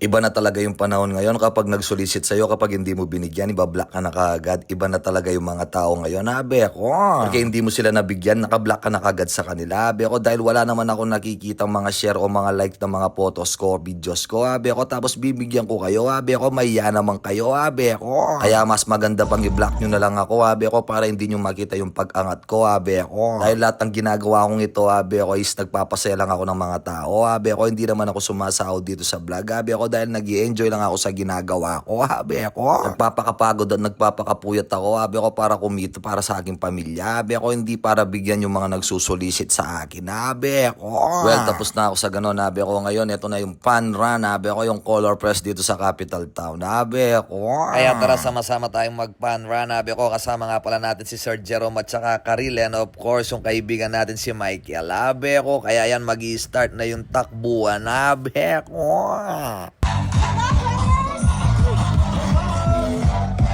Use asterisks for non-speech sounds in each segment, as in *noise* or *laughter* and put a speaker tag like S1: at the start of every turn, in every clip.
S1: Iba na talaga yung panahon ngayon kapag nag-solicit sa'yo, kapag hindi mo binigyan, ibablock ka na kaagad. Iba na talaga yung mga tao ngayon. Abe ako. Porque hindi mo sila nabigyan, nakablock ka na kaagad sa kanila. Abe ako dahil wala naman ako nakikita mga share o mga like ng mga photos ko, videos ko. Abe ako tapos bibigyan ko kayo. Abe ako maya naman kayo. Abe ako. Kaya mas maganda pang i-block nyo na lang ako. Abe ako para hindi nyo makita yung pag-angat ko. Abe ako. Dahil lahat ng ginagawa kong ito, abe ako is nagpapasaya lang ako ng mga tao. Abe ako hindi naman ako sumasahod dito sa vlog. Abe ako dahil nag enjoy lang ako sa ginagawa ko. Abe ako. Nagpapakapagod at nagpapakapuyat ako. Abe ako para kumita para sa aking pamilya. Abe ako hindi para bigyan yung mga nagsusolicit sa akin. Abe ako. Well, tapos na ako sa ganun. Abe ako ngayon. Ito na yung fun run. Abe ako yung color press dito sa capital town. Abe ako.
S2: Kaya tara sama-sama tayong mag-pan run. Habi ko kasama nga pala natin si Sir Jerome at saka Karil and of course yung kaibigan natin si Michael. Habi ko kaya yan mag start na yung takbuhan. Habi ko.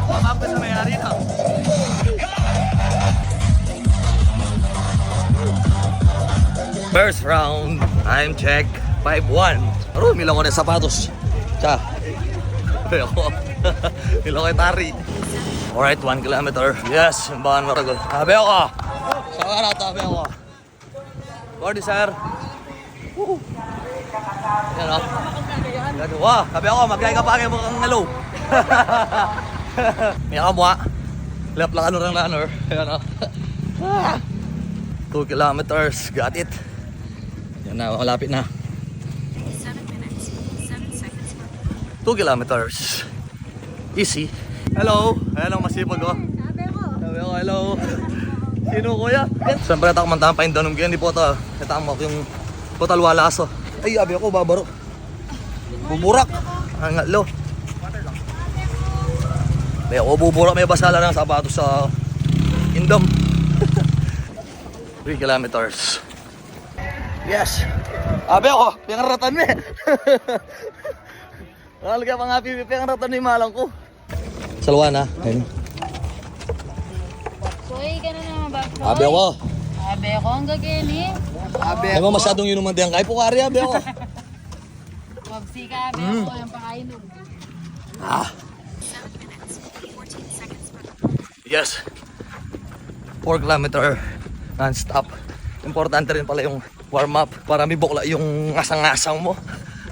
S2: Mapapit sa mayari na. First round, time check, 5-1. Aro, milang ko na sapatos. Tsa. Ako. Milang ko yung tari. Alright, 1 kilometer. Yes, yung bahan maragol. Sabi ako. Saka na, sabi ako. Gordy, sir. Woo. Yan o. O. Wow, sabi ako, magkaya ka pa kayo mukhang hello. *laughs* May kamwa. Lap lang ano ng runner. Yan o. 2 kilometers. Got it. Yan na, malapit na.
S3: Seven minutes, seven seconds left.
S2: 2 kilometers. Easy. Hello. Ayan ang masipag ko.
S3: Sabi ko.
S2: Sabi ko, hello. Sino kuya? Siyempre ito kumantahan pa yung danong ganyan. Di po ito. Ito mo yung total walaso. Ay, abi ako, babaro. Buburak. Ang lo. May ako buburak. May basala ng sapatos sa indom. *laughs* 3 kilometers. Yes. Abi ako, pingaratan mo eh. Nakalagay pa nga pipi, pingaratan mo yung malang ko. Salwa na. Ayun.
S3: Soy, ganun naman ba? Soy?
S2: Abi ako.
S3: Abe ako, ang gagini.
S2: Abi ako. Ay, masyadong inuman din. Kaya po kari, abi ako.
S3: Mabsi ka, abe ako, ang pakainom.
S2: ah.
S3: Seven minutes, 14 seconds left.
S2: Yes. 4 kilometer non-stop. Importante rin pala yung warm up para may bukla yung ngasang-ngasang mo.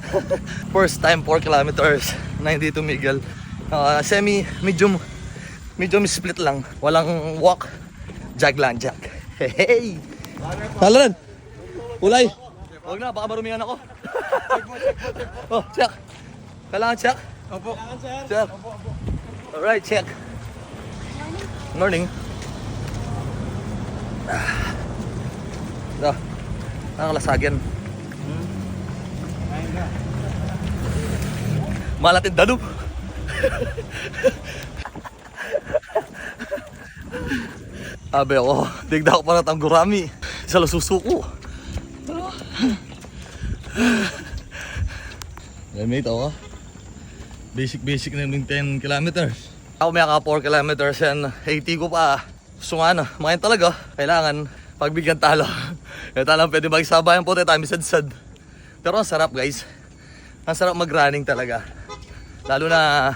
S2: *laughs* First time 4 kilometers na hindi tumigil. Ah, semi, medium, medium split lang. Walang walk, jog lang, jog. *laughs* Hey! Halalan! Ulay! Huwag na, baka marumihan ako. *laughs* oh, check. Kailangan check? Opo. Check. Alright, check. Morning. Ah. Ito. Nakalasagyan. Malatin dalup. *laughs* Abe ako, digda ko para tang gurami sa lasusuko. Yan mate ako. Basic basic na yung 10 kilometers. Ako may ka 4 kilometers and 80 ko pa. Gusto nga na, makain talaga. Kailangan pagbigyan talo. *laughs* Kaya talang pwede magsabayan po tayo tayo sad Pero ang sarap guys. Ang sarap mag-running talaga. Lalo na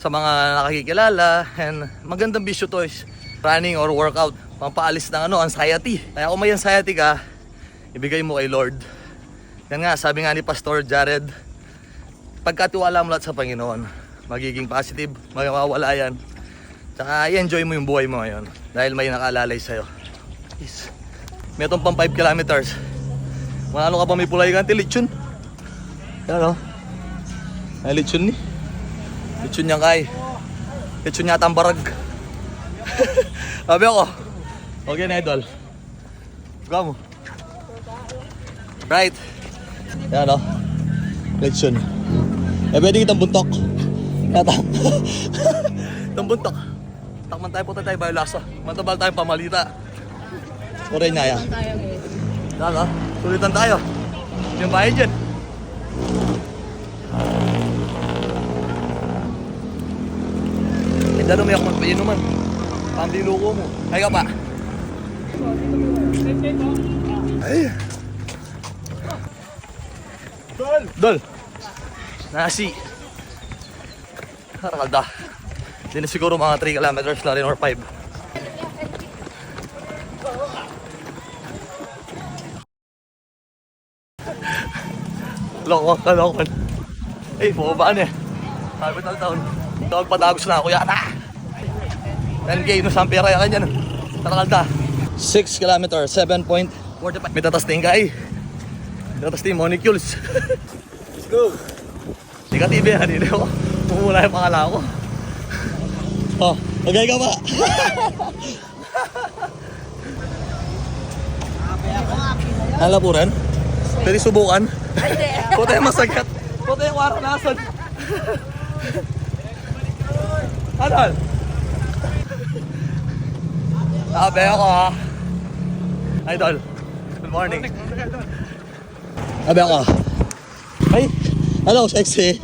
S2: sa mga nakakikilala and magandang bisyo to is running or workout. Pampaalis ng ano, anxiety. Kaya kung may anxiety ka, ibigay mo kay Lord. Yan nga, sabi nga ni Pastor Jared, pagkatiwala mo lahat sa Panginoon, magiging positive, mawawala yan. Tsaka i-enjoy mo yung buhay mo ngayon dahil may nakaalalay sa'yo. Is, may itong pang 5 kilometers. Manalo ka pa may pulay kanti, lechon. Yan o. Ay, lechon ni. Lechon niya kay. Lechon yata ang barag. *laughs* Sabi ako. Okay na idol. Go mo. Right. Yan o. Lechon. Eh, pwede kitang buntok. Yata. *laughs* Itong buntok. Takman tayo po tayo bayo lasa. Mantabal tayong pamalita. Oray na yan. Tama, sulitan tayo. Yung bahay dyan. Eh, dano may ako magpainuman. Pandiluko mo. Ay ka pa. Ay. Dol! Dol! Nasi. Karakalda. Hindi na siguro mga 3 kilometers na rin or 5. Lokon, lokon. Eh, bumabaan eh. Sabi ng taon. Tawag patagos na ako yata. 10k no sa pera yan. Karakalda. 6 kilometers, 7.45. May tatasting ka eh. May tatasting molecules. Let's go. Negatibo yan, hindi ako. Pumula yung pangala ko. Oh, magay ka ba? Halapuran? Pwede subukan? Puta yung masagat. Puta yung warang nasan. Ano? Sabi ako ha. Idol. Good morning. Sabi ako. Ay! Hello, sexy. *laughs*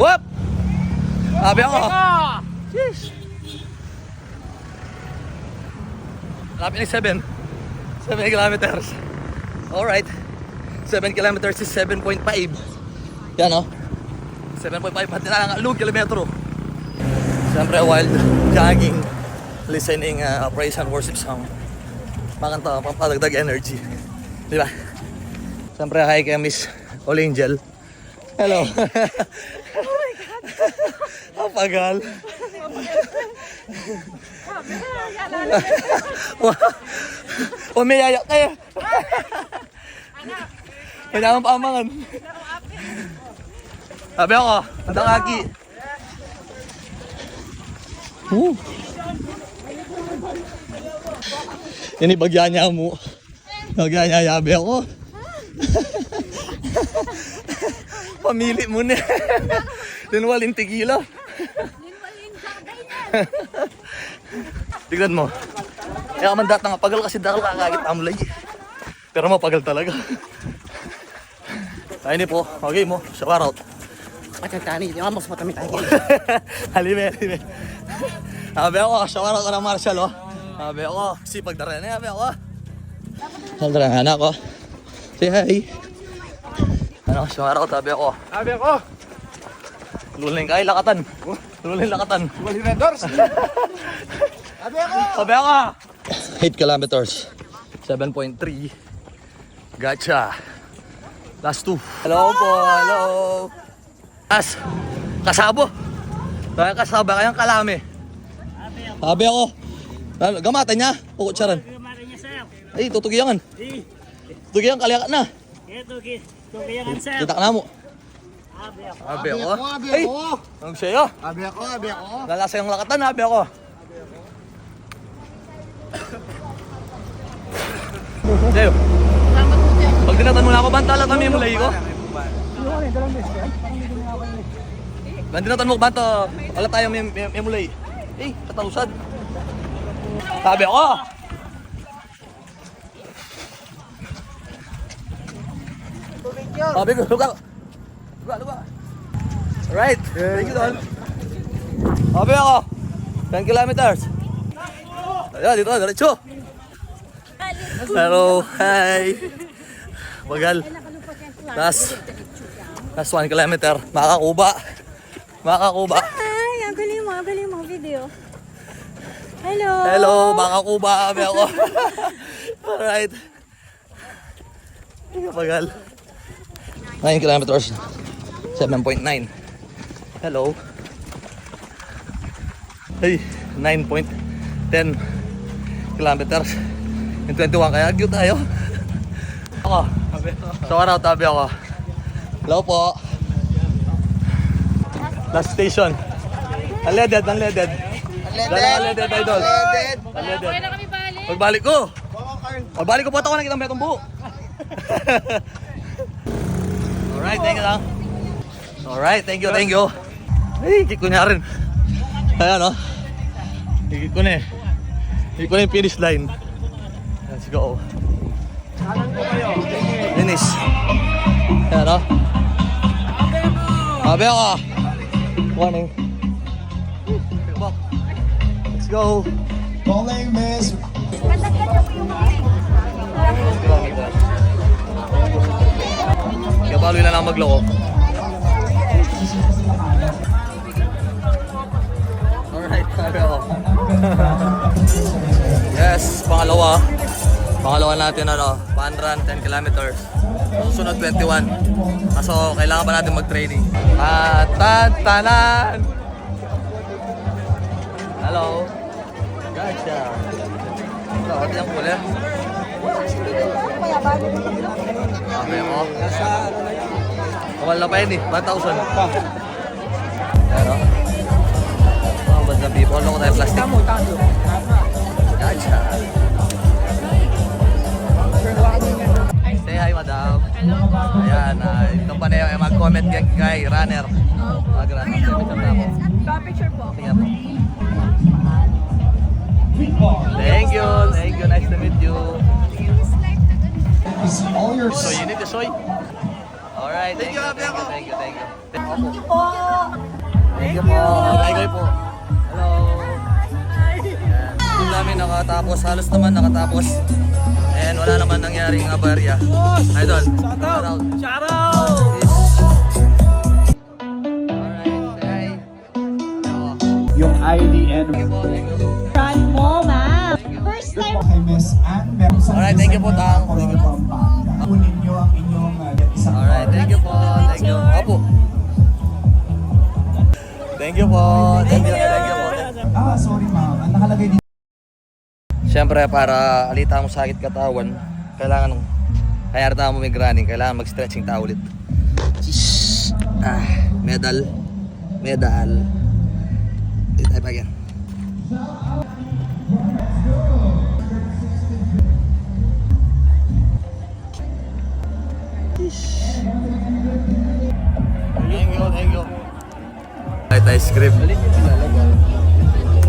S2: Whoop! Sabi ako. Sheesh. Lapit ni 7. 7 kilometers. Alright. 7 kilometers is 7.5. Yan o. 7.5 pati na lang alug kilometro. Siyempre wild jogging, listening uh, praise and worship song. Makanta, pampadagdag energy. Di ba? Siyempre hi kay Miss All Angel. Hello. *laughs* oh my God. *laughs* Kapagal. Umiyayak *laughs* kayo. Kailangan pa amangan. Sabi ako, ang aki. Woo. Ini bagyan niya mo. Bagyan niya yabi ako. *laughs* Pamili mo na. Dinwalin tigila. Tignan mo. Kaya man dat nga pagal kasi dakal kakagit amlay. Pero mapagal talaga. Ay ni po. Okay mo. Shout out.
S4: Patagtani, di mas matami tayo. *laughs*
S2: halime, halime. Sabi ako, shout out ko ng Marshall oh. Sabi ako, sipag na rin. eh, Sabi ako. Sabi ang anak ko. Say hi. Ano, shout out, sabi ako.
S4: Sabi ako,
S2: Luling kay lakatan. Luling lakatan.
S4: wali vendors. *laughs* Sabi ako.
S2: Sabi ako. 8 kilometers. 7.3. Gotcha. Last two. Hello po, hello. As, kasabo. Kaya kasaba kayang kalami. Sabi ako. Lalo- Gamatan niya. O kutsaran.
S5: Kemarin sir.
S2: Ay, tutugiyan.
S5: Di,
S2: kaliakat na.
S5: itu ki, tukiyangan sir.
S2: Kita ka na mo.
S5: Abi ako.
S2: Sabi ako.
S4: Abi
S2: Ay,
S4: ako.
S2: ang sa'yo.
S4: Abi ako, abi ako.
S2: Lalasa yung lakatan, sabi ako. Sa'yo. Pag dinatan mo na ako, banta lang kami yung mulay ko. Pag dinatan mo, banta, wala tayong may, may, may mulay. Eh, katausad. Sabi ako. Sabi ko, luga. Luga, luga. Alright, thank you, Don. Sabi ako, 10 kilometers. Ayan, dito, diretso. Hello, hi. Bagal. Last, last 1 kilometer. Makakuba. Makakuba.
S6: Ay, ang galing mo, ang galing mo video. Hello.
S2: Hello, makakuba kami ako. *laughs* Alright. Bagal. 9 kilometers. 7.9. Hello. Hey, 9.10 kilometers. In 21 kaya cute tayo. Ako. So ano tabi ako. Hello po. Last station. Unleaded, unleaded. Dala unleaded, idol. Unleaded.
S3: Kaya na kami balik.
S2: Pagbalik ko. Pagbalik ko po ito ko nakita metong buo. *laughs* Alright, thank you lang. Alright, thank you, thank you. Ay, kick ko niya rin. Ayan o. Kick ko na eh. Kick ko na yung finish line. Let's go. Finish. Ayan o. Sabi ako. Morning. Let's go. kilometers. Kaya Patuloy na lang magloko. Alright, ako. *laughs* yes, pangalawa. Pangalawa natin ano, 110 kilometers. Susunod 21. Kaso kailangan pa natin mag-training. Tatantanan! Hello. Ito, ito yung cooler. Sabi ko. Kamal na pa yun eh. 1,000. Pero, mga bad na people. Ano ko tayo plastic? Gotcha. Say hi, madam. Ayan, uh, ito pa na yung mag-comment kay runner. Alright. Thank you. Thank you. Thank you. Thank you. Thank you po. Thank you po. Bye po. Hello. Yung namin nakatapos. Halos naman nakatapos. And wala naman nangyaring abarya. Idol. Shout out. Shout out.
S7: Yung IDN
S2: Thank you po. Thank you.
S6: Run mo, ma'am. First time.
S2: Alright, thank you po, Tang. Thank you po.
S7: Kunin niyo ang inyong
S2: Alright, thank you po. Thank you. Opo. Thank you po. Thank you. Thank you po.
S7: Ah, sorry ma'am. Ang nakalagay dito.
S2: Siyempre, para alita mo sakit katawan, kailangan, kaya rin mo may kailangan mag-stretching tao ulit. Ah, medal. Medal. Wait, ay pa yan. Light ice cream.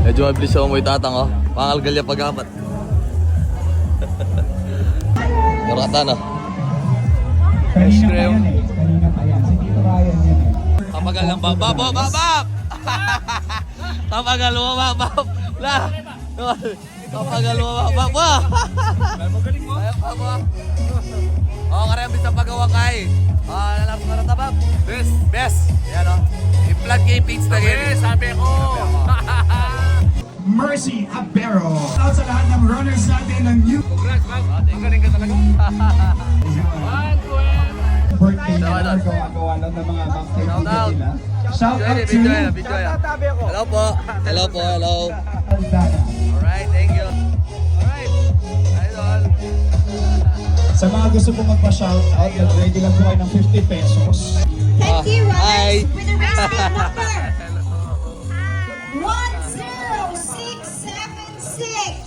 S2: Medyo mabilis ako mo itatang oh. Pangalgalya pag-apat. Yorata *laughs* na. Ice cream.
S7: Ryan yan eh.
S2: Tapagal ng babab. Babab! Babab! Tapagal *laughs* mo babab. La! Tapagal mo babab. Wah! Magaling mo. Ayaw pa mo. Oo, karayang bisa pagawa kay. Ah, nalang mga tabab. Best. Best. Yan oh. I-plug kay page na ganyan. sabi ko. *laughs*
S7: Mercy Abero. Out sa lahat ng runners natin ng new
S2: Ang galing ka talaga.
S7: birthday
S2: Shout
S7: nila.
S2: out.
S7: Gawa-gawa lang ng mga backstage
S2: Shout out.
S7: nila. Shout out to.
S2: Hello po. Hello po, hello. Alright, thank you.
S7: Sa mga gusto po magpa-shout out, ready lang po kayo ng 50 pesos.
S2: Ah,
S6: Thank you,
S2: hi.
S6: Runners, with the rescue *laughs* number. One zero six seven six.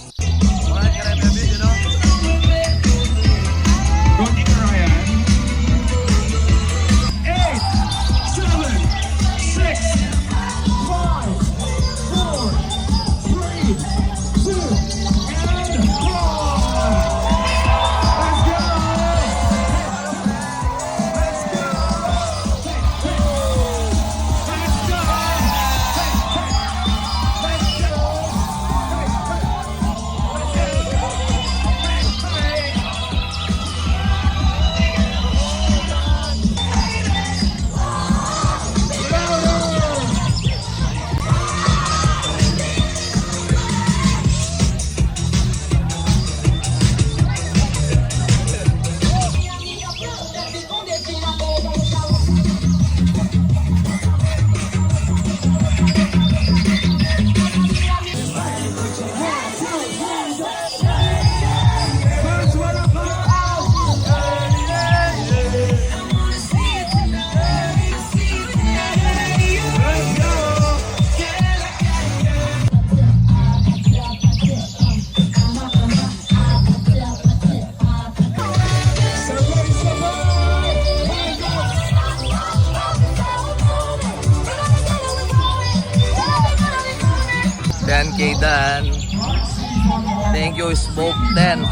S2: Smoke 10.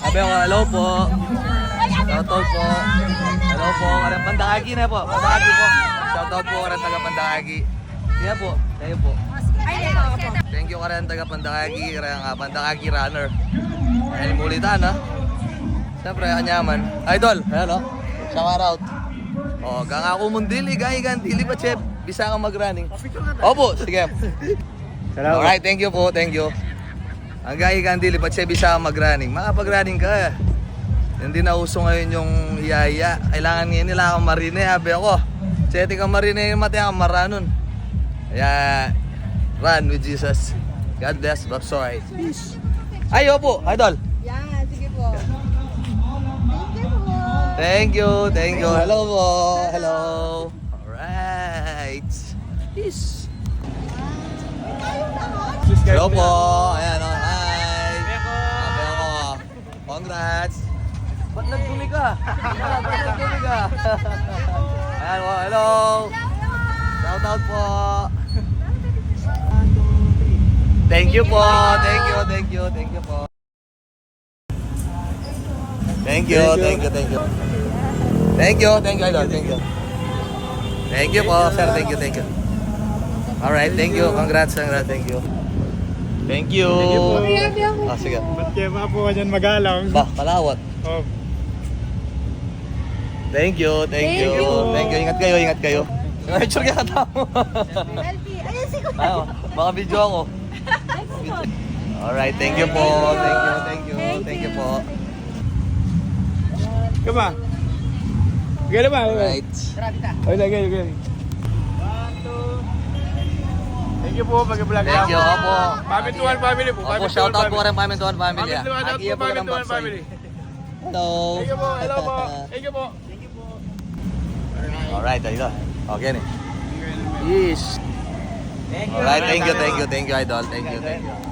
S2: Sabi ko, hello po. Shoutout po. Hello po. Karang Pandakagi na po. Pandakagi po. Shoutout po karang taga Pandakagi. Kaya po. Kaya po. Thank you karang taga Pandakagi. Karang uh, Pandakagi runner. Ayun, mulitan ha. Siyempre, anyaman. Idol. Hello. Shout out. Oh, kang ako mundili, gay kan dili pa chef. Bisa ka mag-running. Opo, sige. Alright, thank you po, thank you. Ang gay kan dili pa chef, bisa ka mag-running. Makapag-running ka. Hindi na uso ngayon yung iyaya. Kailangan ngayon nila kang marine, habi ako. Seti kang marine, mati kang maranon. Kaya, run with Jesus. God bless, Babs. Alright. Peace. Ay, opo, idol.
S6: Yan, sige po.
S2: Thank
S6: you,
S2: thank you. Hello po. Hello. Alright. Peace. Hello po. Congrats. Ba't nagdumi ka? *laughs* Ba't nagdumi ka? Ayan po. Hello. Shout out po. Thank you po. Thank you, thank you, thank you po. Thank you, thank you, thank you. Thank you, thank you, idol. Thank you. Thank you po, sir. Thank you, thank you. Alright, thank you. Congrats, congrats. Thank you. Thank you.
S6: Happy ako.
S2: Ah, sige.
S7: Ba't kaya mga po ka dyan magalang?
S2: Ba, palawat.
S7: Oh.
S2: Thank you, thank,
S6: Thank
S2: you.
S6: you.
S2: Thank you. Ingat kayo, ingat kayo. *laughs* Picture ka kata mo.
S6: Selfie. Ayun si Kuya.
S2: Ah, baka video ako. Alright, thank you po. Thank you, thank you. Thank you po.
S7: Kama? Gano'n ba?
S2: Alright.
S7: Ay, lagay, lagay. Thank you po, pag-vlog
S2: Thank you, opo.
S7: Pamintuan family po.
S2: Opo, shout out po rin Pamintuan Family. ah.
S7: Pamintuan out
S2: Nakikiya
S7: po,
S2: po
S7: Pamintuan family.
S2: Hello.
S7: Thank you po, hello po. *laughs* Thank you po.
S2: Alright, ayun. Okay ni. Yes. Alright, thank you, thank you, thank you, idol. Thank you, thank you.